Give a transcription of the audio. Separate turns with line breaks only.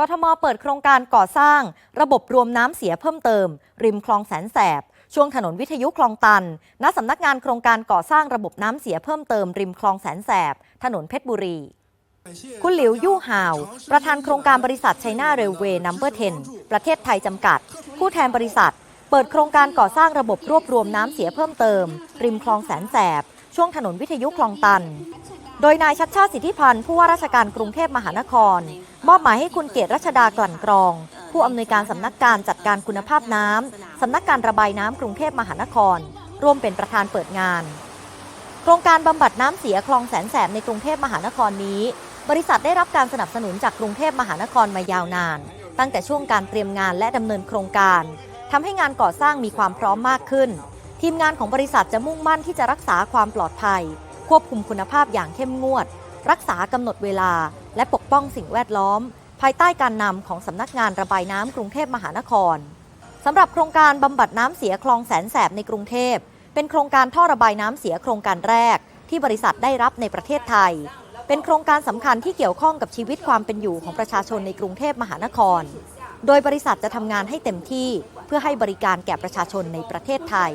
กทมเปิดโครงการก่อสร้าง ระบบรวมน้ำเสียเพิ่มเติม ริมคลองแสนแสบ ช่วงถนนวิทยุคลองตัน ณสำนักงานโครงการก่อสร้างระบบน้ำเสียเพิ่มเติม ริมคลองแสนแสบ ถนนเพชรบุรี คุณหลิวยู่หาว ประธานโครงการบริษัทไชน่าเรลเวย์นัมเบอร์ 10 ประเทศไทยจำกัด ผู้แทนบริษัท เปิดโครงการก่อสร้างระบบรวบรวมน้ำเสียเพิ่มเติม ริมคลองแสนแสบ ช่วงถนนวิทยุคลองตัน โดยนายชัดชาติสิทธิพันธ์ผู้ว่าราชการกรุงเทพมหานคร มอบหมายให้คุณเกตรัชดากลั่นกรอง ผู้อำนวยการสำนักการจัดการคุณภาพน้ำสำนักการระบายน้ำกรุงเทพมหานคร ร่วมเป็นประธานเปิดงาน โครงการบำบัดน้ำเสียคลองแสนแสบในกรุงเทพมหานครนี้ บริษัทได้รับการสนับสนุนจากกรุงเทพมหานครมายาวนาน ตั้งแต่ช่วงการเตรียมงานและดำเนินโครงการทำให้งานก่อสร้างมีความพร้อมมากขึ้น ทีมงานของบริษัทจะมุ่งมั่นที่จะรักษาความปลอดภัย ควบคุมคุณภาพอย่างเข้มงวด รักษากำหนดเวลา และปกป้องสิ่งแวดล้อม ภายใต้การนำของสำนักงานระบายน้ำกรุงเทพมหานครสำหรับโครงการบำบัดน้ำเสียคลองแสนแสบในกรุงเทพ เป็นโครงการท่อระบายน้ำเสียโครงการแรก ที่บริษัทได้รับในประเทศไทย เป็นโครงการสำคัญที่เกี่ยวข้องกับชีวิตความเป็นอยู่ของประชาชนในกรุงเทพมหานคร โดยบริษัทจะทำงานให้เต็มที่เพื่อให้บริการแก่ประชาชนในประเทศไทย